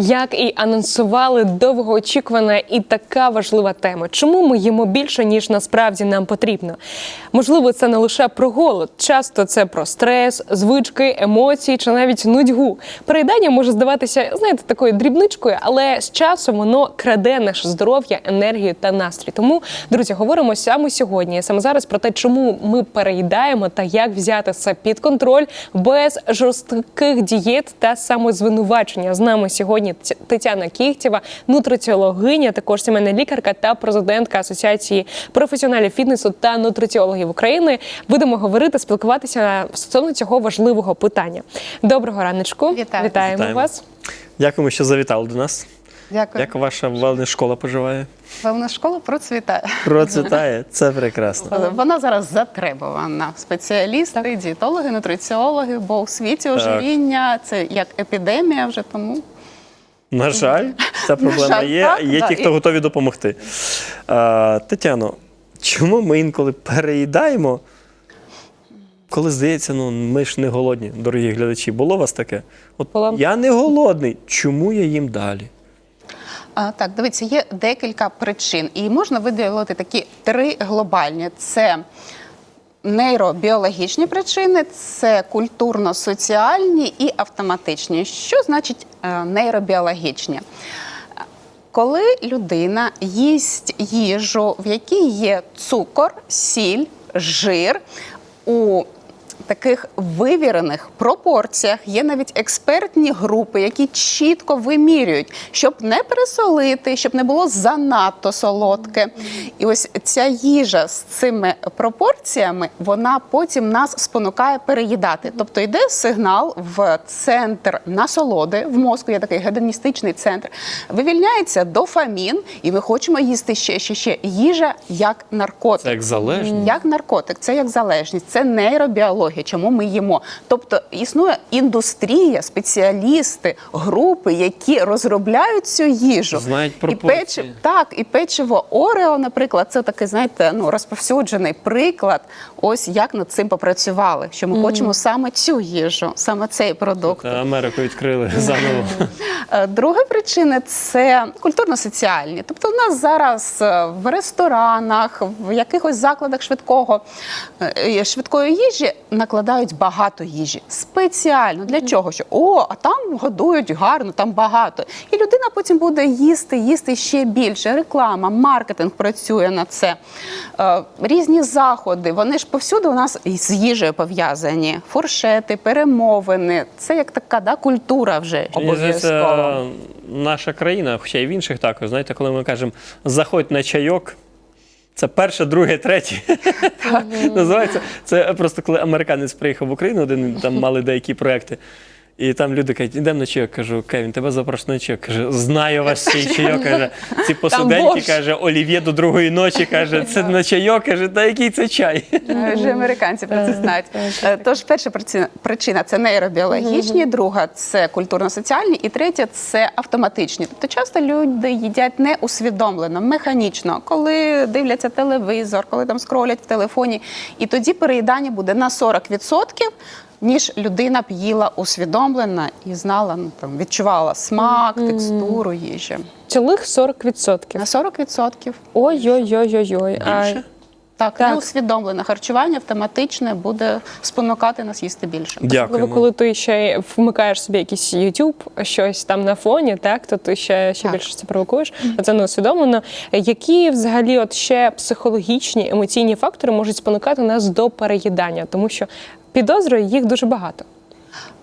Як і анонсували довгоочікувана і така важлива тема. Чому ми їмо більше, ніж насправді нам потрібно? Можливо, це не лише про голод, часто це про стрес, звички, емоції чи навіть нудьгу. Переїдання може здаватися, знаєте, такою дрібничкою, але з часом воно краде наше здоров'я, енергію та настрій. Тому, друзі, говоримо саме сьогодні, саме зараз про те, чому ми переїдаємо та як взяти це під контроль без жорстких дієт та самозвинувачення. З нами сьогодні Т- Тетяна Кіхтєва, нутриціологиня, також сімейна лікарка та президентка Асоціації професіоналів фітнесу та нутриціологів України. Будемо говорити, спілкуватися стосовно цього важливого питання. Доброго раночку. Вітаю. Вітаємо, Вітаємо. вас. Дякуємо, що завітали до нас. Дякую. Як ваша вельнес школа поживає? Певна школа процвітає. Процвітає, це прекрасно. Вона зараз затребувана. Спеціалісти, дієтологи, нутриціологи, бо у світі ожиріння це як епідемія вже тому. На жаль, ця проблема жаль, є. так, Є да, ті, хто і- готові допомогти. А, Тетяно, чому ми інколи переїдаємо, коли здається, ну ми ж не голодні, дорогі глядачі. Було у вас таке? От Було. я не голодний. Чому я їм далі? А, так, дивіться, є декілька причин, і можна виділити такі три глобальні: це нейробіологічні причини, це культурно-соціальні і автоматичні. Що значить е, нейробіологічні? Коли людина їсть їжу, в якій є цукор, сіль, жир у таких вивірених пропорціях, є навіть експертні групи, які чітко вимірюють, щоб не пересолити, щоб не було занадто солодке. І ось ця їжа з цими пропорціями, вона потім нас спонукає переїдати. Тобто йде сигнал в центр насолоди в мозку, є такий гедоністичний центр. Вивільняється дофамін, і ми хочемо їсти ще, ще, ще. Їжа як наркотик. Це як залежність. Як наркотик, це як залежність, це нейробіологія, чому ми їмо. Тобто існує індустрія, спеціалісти, групи, які розробляють цю їжу. Знають і пропорції. печиво, так, і печиво Орео, наприклад, це такий, знаєте, ну розповсюджений приклад. Ось як над цим попрацювали. Що ми хочемо саме цю їжу, саме цей продукт. Та Америку відкрили заново. Е, Друга причина це культурно-соціальні. Тобто, у нас зараз е, в ресторанах, в якихось закладах швидкого е, швидкої їжі накладають багато їжі спеціально для чого? Що о, а там годують гарно, там багато. І людина потім буде їсти, їсти ще більше. Реклама, маркетинг працює на це. Е, Різні заходи. Вони ж повсюди у нас із їжею пов'язані. Фуршети, перемовини. Це як така да, культура вже обов'язково. наша країна, хоча й в інших також, знаєте, коли ми кажемо заходь на чайок. Це перше, друге, третє. Називається. Це просто коли американець приїхав в Україну, один там мали деякі проекти. І там люди кажуть, ідемо на чайок. Кажу, Кевін, тебе запрошую на чайок. Каже, знаю вас цей чайок. Каже, ці посуденьки, каже, олів'є до другої ночі. Каже, це на чайок. Каже, та який це чай? Е, Вже американці про це знають. Е, Тож перша причина, причина це нейробіологічні, друга це культурно-соціальні, і третя це автоматичні. Тобто часто люди їдять не усвідомлено, механічно, коли дивляться телевізор, коли там скролять в телефоні. І тоді переїдання буде на 40%, ніж людина б їла усвідомлено і знала, ну там відчувала смак, текстуру їжі. Цілих 40%. На 40%. Ой-ой-ой-ой-ой. А Так, Так. так. неусвідомлене харчування автоматичне буде спонукати нас їсти більше. Особливо, Дякуємо. коли ти ще й вмикаєш собі якийсь YouTube, щось там на фоні, так то ти ще, ще Так. більше це провокуєш. Це не усвідомлено. Які взагалі от ще психологічні емоційні фактори можуть спонукати нас до переїдання, тому що підозрюю їх дуже багато.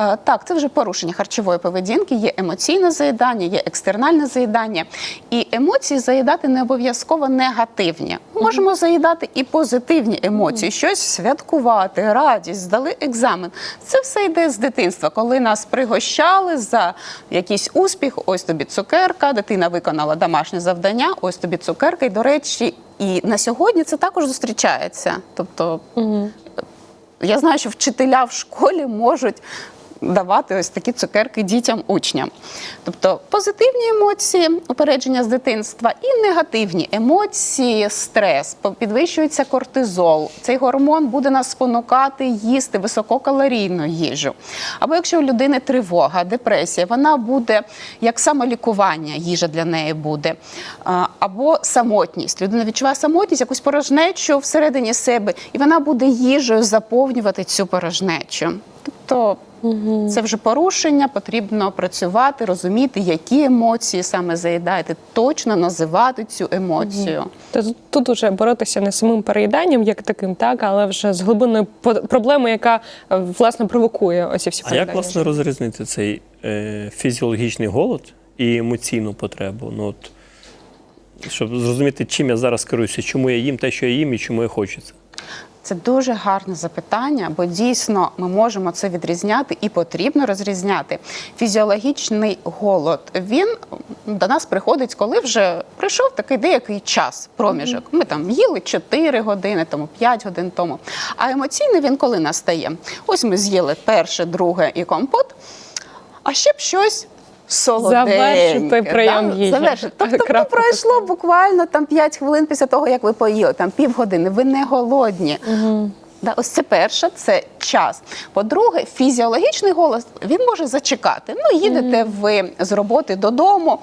Е, Так, це вже порушення харчової поведінки. Є емоційне заїдання, є екстернальне заїдання. І емоції заїдати не обов'язково негативні. Ми можемо заїдати і позитивні емоції, щось святкувати, радість, здали екзамен. Це все йде з дитинства, коли нас пригощали за якийсь успіх. Ось тобі цукерка, дитина виконала домашнє завдання, ось тобі цукерка. І до речі, і на сьогодні це також зустрічається. Тобто я знаю, що вчителя в школі можуть давати ось такі цукерки дітям учням. Тобто позитивні емоції, упередження з дитинства, і негативні емоції, стрес, підвищується кортизол. Цей гормон буде нас спонукати їсти висококалорійну їжу. Або якщо у людини тривога, депресія, вона буде як самолікування, їжа для неї буде. Або самотність. Людина відчуває самотність, якусь порожнечу всередині себе, і вона буде їжею заповнювати цю порожнечу. Тобто це вже порушення, потрібно працювати, розуміти, які емоції саме заїдаєте, точно називати цю емоцію. То тут- тут уже боротися не самим переїданням, як таким, так, але вже з глибинною по- проблемою, яка е, власне провокує ось ці всі А як власне розрізнити цей е, фізіологічний голод і емоційну потребу? Ну, от, щоб зрозуміти, чим я зараз керуюся, чому я їм те, що я їм, і чому я хочу це. Це дуже гарне запитання, бо дійсно ми можемо це відрізняти і потрібно розрізняти. Фізіологічний голод він до нас приходить, коли вже прийшов такий деякий час, проміжок. Ми там їли 4 години, тому 5 годин тому. А емоційний він коли настає? Ось ми з'їли перше, друге і компот, а ще б щось. Солоденьке, Завершити прийом їжі. Завершити. Тобто Крапку пройшло буквально там 5 хвилин після того, як ви поїли, там півгодини, ви не голодні. Да, ось це перше, це час. По-друге, фізіологічний голос він може зачекати. Ну, їдете ви з роботи додому,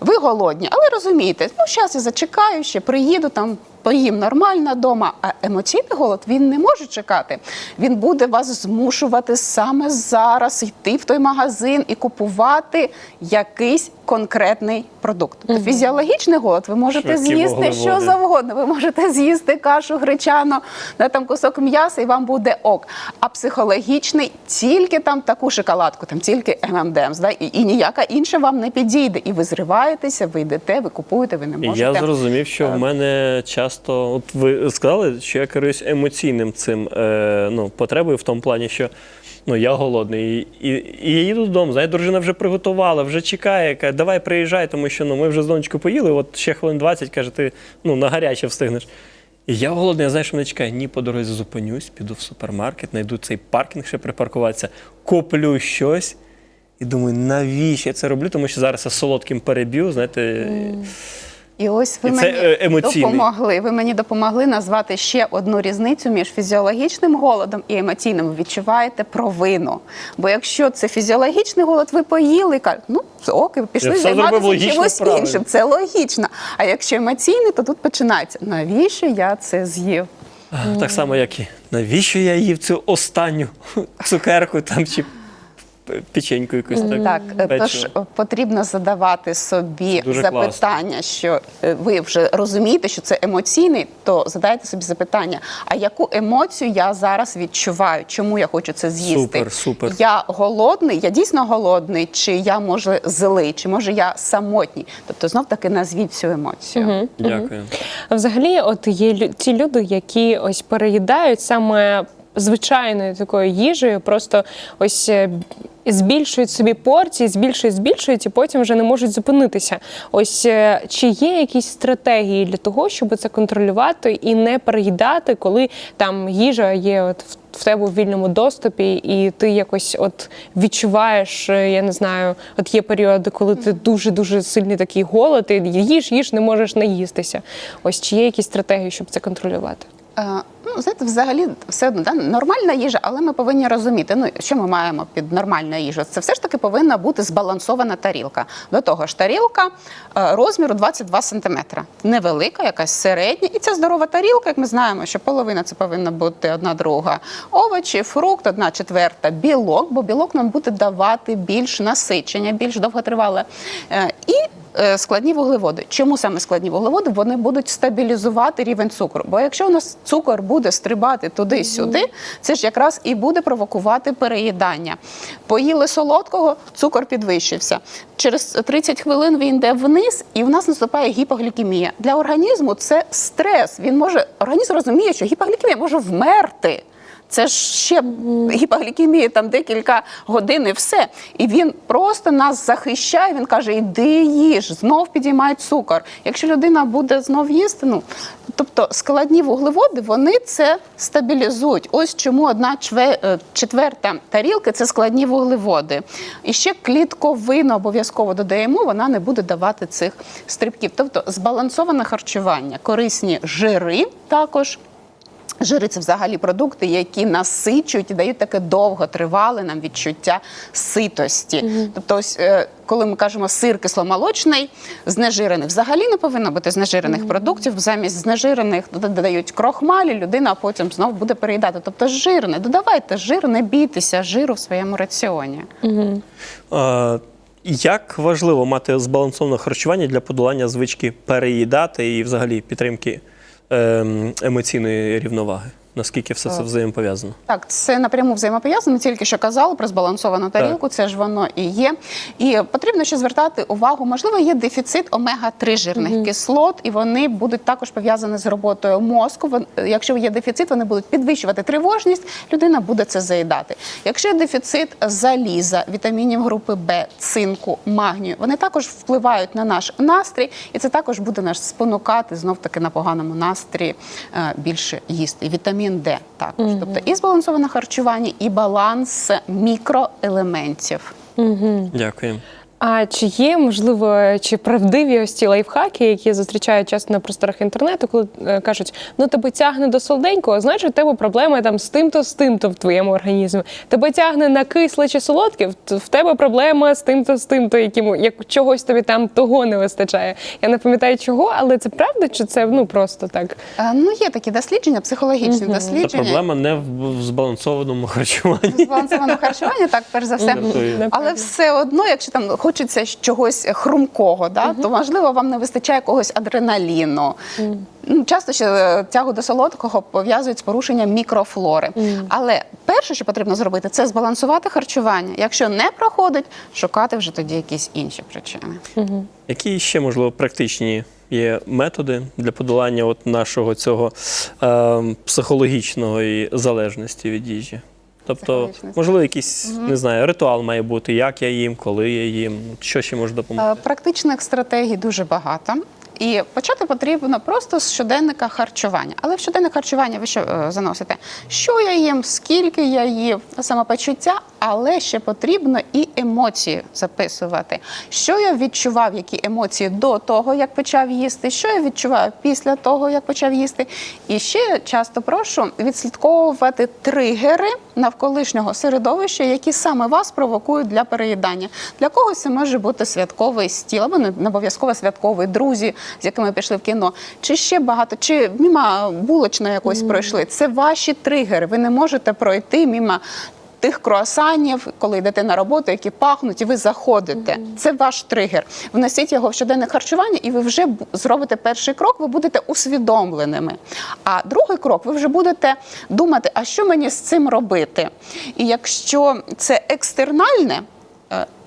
ви голодні, але розумієте, ну зараз я зачекаю, ще приїду там. Поїм нормально вдома, а емоційний голод він не може чекати. Він буде вас змушувати саме зараз йти в той магазин і купувати якийсь конкретний продукт. Тобто фізіологічний голод ви можете Швидкі з'їсти що завгодно. Ви можете з'їсти кашу гречану, на там кусок м'яса, і вам буде ок. А психологічний тільки там таку шоколадку, там тільки ММДМС, да? і, і ніяка інша вам не підійде. І ви зриваєтеся, ви йдете, ви купуєте, ви не можете. я зрозумів, що в мене часто, от ви сказали, що я керуюсь емоційним цим е, ну, потребою в тому плані, що ну, я голодний. І, і, і я їду додому, знаєте, дружина вже приготувала, вже чекає, каже, давай приїжджай, тому що ну, ми вже з донечкою поїли, от ще хвилин 20, каже, ти ну, на гаряче встигнеш. І я голодний, я знаю, що мене чекає. Ні, по дорозі зупинюсь, піду в супермаркет, знайду цей паркінг, ще припаркуватися, куплю щось. І думаю, навіщо я це роблю? Тому що зараз я солодким переб'ю, знаєте. І ось ви І це, мені е, емоційний. допомогли. Ви мені допомогли назвати ще одну різницю між фізіологічним голодом і емоційним. Ви відчуваєте провину. Бо якщо це фізіологічний голод, ви поїли і кажете, ну ок, і пішли Я все займатися логічно, чимось правильно. іншим. Це логічно. А якщо емоційний, то тут починається. Навіщо я це з'їв? Так само, як і навіщо я їв цю останню цукерку там чи печеньку якусь так. Так, е, печиво. тож потрібно задавати собі дуже запитання, що е, ви вже розумієте, що це емоційний, то задайте собі запитання: а яку емоцію я зараз відчуваю? Чому я хочу це з'їсти? Супер, супер. Я голодний, я дійсно голодний, чи я може злий, чи може я самотній? Тобто, знов таки назвіть цю емоцію. Дякую. А Взагалі, от є ті люди, які ось переїдають саме звичайною такою їжею, просто ось. е, Збільшують собі порції, збільшують, збільшують, і потім вже не можуть зупинитися. Ось е, чи є якісь стратегії для того, щоб це контролювати і не переїдати, коли там їжа є от в, в тебе у вільному доступі, і ти якось от відчуваєш, е, я не знаю, от є періоди, коли ти дуже дуже сильний такий голод, і їж, їж, не можеш наїстися. Ось чи є якісь стратегії, щоб це контролювати? Ну, знаєте, взагалі все одно да, нормальна їжа, але ми повинні розуміти, ну що ми маємо під нормальною їжею. Це все ж таки повинна бути збалансована тарілка. До того ж, тарілка е, розміру 22 см. Невелика, якась середня. І ця здорова тарілка, як ми знаємо, що половина це повинна бути одна друга овочі, фрукт, одна четверта білок, бо білок нам буде давати більш насичення, більш довготривале. Е, І е, складні вуглеводи. Чому саме складні вуглеводи? Вони будуть стабілізувати рівень цукру. Бо якщо у нас цукор буде стрибати туди-сюди, це ж якраз і буде провокувати переїдання. Поїли солодкого, цукор підвищився. Через 30 хвилин він йде вниз, і в нас наступає гіпоглікемія. Для організму це стрес. Він може організм розуміє, що гіпоглікемія може вмерти. Це ж ще гіпоглікемія там декілька годин і все. І він просто нас захищає. Він каже: іди їж, знов підіймай цукор. Якщо людина буде знов їсти, ну тобто складні вуглеводи, вони це стабілізують. Ось чому одна е, четверта тарілки це складні вуглеводи. І ще клітковину обов'язково додаємо, вона не буде давати цих стрибків. Тобто збалансоване харчування, корисні жири також. Жири це взагалі продукти, які насичують і дають таке довготривале нам відчуття ситості. Тобто, ось е, коли ми кажемо сир кисломолочний, знежирений, взагалі не повинно бути знежирених продуктів. Замість знежирених додають крохмаль, і людина потім знов буде переїдати. Тобто жирне, додавайте жир, не бійтеся жиру в своєму раціоні. Е, Як важливо мати збалансоване харчування для подолання звички переїдати і взагалі підтримки емоційної рівноваги? Наскільки все це взаємопов'язано? Так, це напряму взаємопов'язано. Тільки що казали про збалансовану тарілку, це ж воно і є. І потрібно ще звертати увагу, можливо, є дефіцит омега-3 жирних кислот, і вони будуть також пов'язані з роботою мозку. Якщо є дефіцит, вони будуть підвищувати тривожність, людина буде це заїдати. Якщо є дефіцит заліза, вітамінів групи Б, цинку, магнію, вони також впливають на наш настрій, і це також буде нас спонукати знов таки на поганому настрії е, більше їсти. І вітамін Д також. Тобто і збалансоване харчування, і баланс мікроелементів. Дякую. А чи є можливо чи правдиві ось ці лайфхаки, які я зустрічаю часто на просторах інтернету, коли е, кажуть, ну тебе тягне до солоденького, значить у тебе проблеми там з тим-то, з тим-то в твоєму організмі. Тебе тягне на кисле чи солодке, в- в тебе проблема з тим-то, з тим-то, яким як чогось тобі там того не вистачає. Я не пам'ятаю чого, але це правда, чи це ну просто так? Е, Ну, є такі дослідження, психологічні Це дослідження. проблема не в в збалансованому харчуванні. Збалансоване харчування, так, перш за все. Але все одно, якщо там хочеться чогось хрумкого, да, то можливо вам не вистачає якогось адреналіну. Ну, Часто ще е, тягу до солодкого пов'язують з порушенням мікрофлори. Але перше, що потрібно зробити, це збалансувати харчування. Якщо не проходить, шукати вже тоді якісь інші причини. Які ще можливо практичні є методи для подолання от нашого цього е, психологічної залежності від їжі? Тобто, можливо, якийсь не знаю, ритуал має бути, як я їм, коли я їм, що ще може допомогти? Е, Практичних стратегій дуже багато. І почати потрібно просто з щоденника харчування. Але в щоденник харчування ви що е, заносите? Що я їм, скільки я їв, самопочуття, але ще потрібно і емоції записувати. Що я відчував, які емоції до того, як почав їсти, що я відчуваю після того, як почав їсти. І ще часто прошу відслідковувати тригери навколишнього середовища, які саме вас провокують для переїдання. Для когось це може бути святковий стіл, або не обов'язково святковий друзі, з якими пішли в кіно, чи ще багато, чи міма булочної якось пройшли. Це ваші тригери. Ви не можете пройти мімо. Тих круасанів, коли йдете на роботу, які пахнуть, і ви заходите. Це ваш тригер. Внесіть його в щоденне харчування, і ви вже зробите перший крок, ви будете усвідомленими. А другий крок, ви вже будете думати, а що мені з цим робити? І якщо це екстернальне.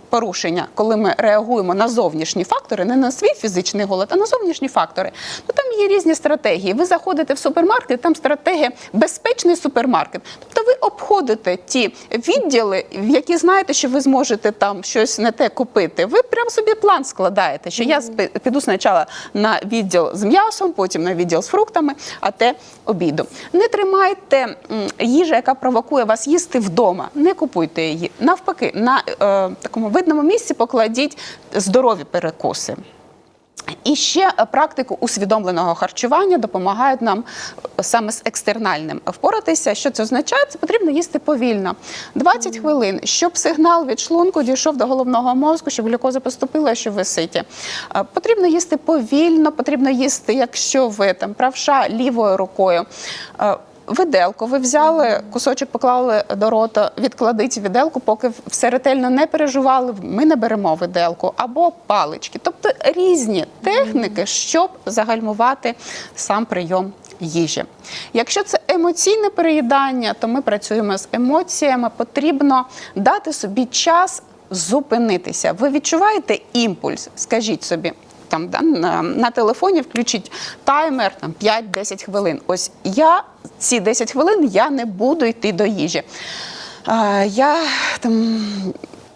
Порушення, коли ми реагуємо на зовнішні фактори, не на свій фізичний голод, а на зовнішні фактори, то там є різні стратегії. Ви заходите в супермаркет, там стратегія безпечний супермаркет. Тобто ви обходите ті відділи, в які знаєте, що ви зможете там щось не те купити. Ви прям собі план складаєте, що я піду спочатку на відділ з м'ясом, потім на відділ з фруктами, а те обіду. Не тримайте їжу, яка провокує вас їсти вдома. Не купуйте її. Навпаки, на е, такому видному місці покладіть здорові перекуси. І ще е, практику усвідомленого харчування допомагають нам е, саме з екстернальним впоратися. Що це означає? Це потрібно їсти повільно. 20 хвилин, щоб сигнал від шлунку дійшов до головного мозку, щоб глюкоза поступила, що ви ситі. Е, Потрібно їсти повільно, потрібно їсти, якщо ви там правша лівою рукою. Виделку ви взяли, кусочок поклали до рота, відкладіть віделку, поки все ретельно не пережували. Ми не беремо виделку або палички. Тобто різні техніки, щоб загальмувати сам прийом їжі. Якщо це емоційне переїдання, то ми працюємо з емоціями. Потрібно дати собі час зупинитися. Ви відчуваєте імпульс? Скажіть собі. Там да, на, на телефоні включіть таймер там 5-10 хвилин. Ось я ці 10 хвилин я не буду йти до їжі. Е, я там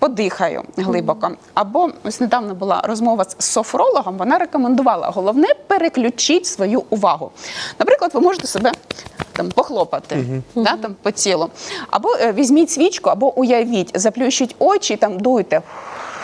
подихаю глибоко. Або ось недавно була розмова з софрологом. Вона рекомендувала головне переключіть свою увагу. Наприклад, ви можете себе там похлопати да, там, по тілу. Або е, візьміть свічку, або уявіть, заплющіть очі, там дуйте.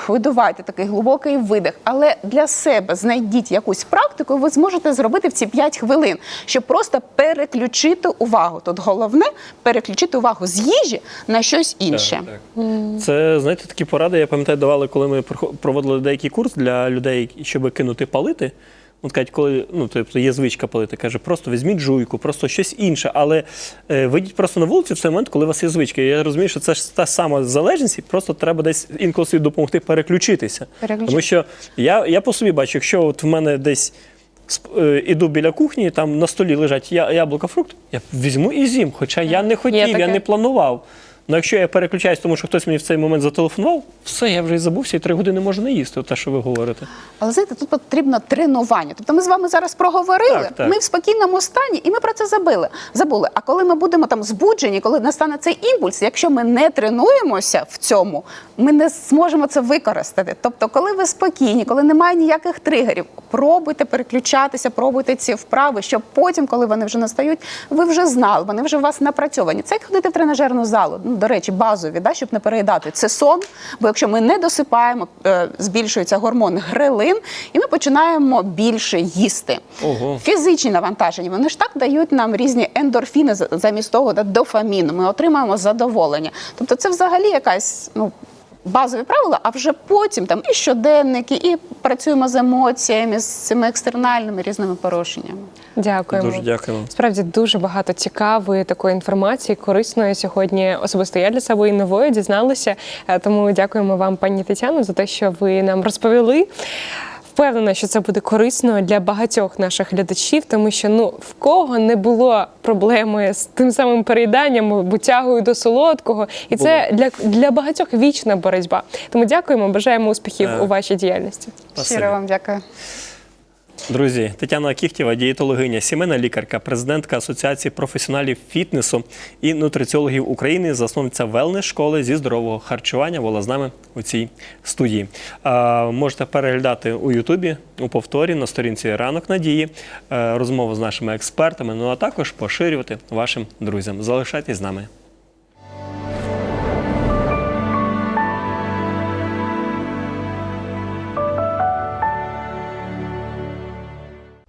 Видувайте такий глибокий видих, але для себе знайдіть якусь практику, ви зможете зробити в ці 5 хвилин, щоб просто переключити увагу. Тут головне переключити увагу з їжі на щось інше. Так, так. Це, знаєте, такі поради, я пам'ятаю, давали, коли ми проводили деякий курс для людей, щоб кинути палити. От кажуть, коли ну, тобто є звичка палити, каже, просто візьміть жуйку, просто щось інше. Але е, вийдіть просто на вулицю в цей момент, коли у вас є звичка. Я розумію, що це ж та сама залежність, і просто треба десь інколи собі допомогти переключитися. Переключити. Тому що я, я по собі бачу, якщо от в мене десь е, іду біля кухні, там на столі лежать я, яблука, фрукт, я візьму і з'їм, хоча я не хотів, я не планував. Ну, якщо я переключаюсь, тому що хтось мені в цей момент зателефонував, все, я вже і забувся, і три години можу не їсти, те, що ви говорите. Але знаєте, тут потрібно тренування. Тобто ми з вами зараз проговорили, Так, так. ми в спокійному стані, і ми про це забили. Забули. А коли ми будемо там збуджені, коли настане цей імпульс, якщо ми не тренуємося в цьому, ми не зможемо це використати. Тобто, коли ви спокійні, коли немає ніяких тригерів, пробуйте переключатися, пробуйте ці вправи, щоб потім, коли вони вже настають, ви вже знали, вони вже у вас напрацьовані. Це як ходити в тренажерну залу. До речі, базові, да, щоб не переїдати. Це сон, бо якщо ми не досипаємо, е, збільшується гормон грелин, і ми починаємо більше їсти. Ого. Фізичні навантаження, вони ж так дають нам різні ендорфіни замість того, да, дофамін. Ми отримаємо задоволення. Тобто, це взагалі якась ну. Базові правила, а вже потім там і щоденники, і працюємо з емоціями, з цими екстернальними різними порушеннями. Дякуємо. Дуже дякуємо. Справді дуже багато цікавої такої інформації, корисної сьогодні. Особисто я для себе і нової дізналася. Е, Тому дякуємо вам, пані Тетяно, за те, що ви нам розповіли. Впевнена, що це буде корисно для багатьох наших глядачів, тому що ну в кого не було проблеми з тим самим переїданням або тягою до солодкого, і це для, для багатьох вічна боротьба. Тому дякуємо, бажаємо успіхів Е. у вашій діяльності. Щиро вам дякую. Друзі, Тетяна Кіхтєва, дієтологиня, сімейна лікарка, президентка Асоціації професіоналів фітнесу і нутриціологів України, засновниця велнес школи зі здорового харчування була з нами у цій студії. А, можете переглядати у Ютубі у повторі на сторінці Ранок Надії е, розмову з нашими експертами. Ну а також поширювати вашим друзям. Залишайтесь з нами.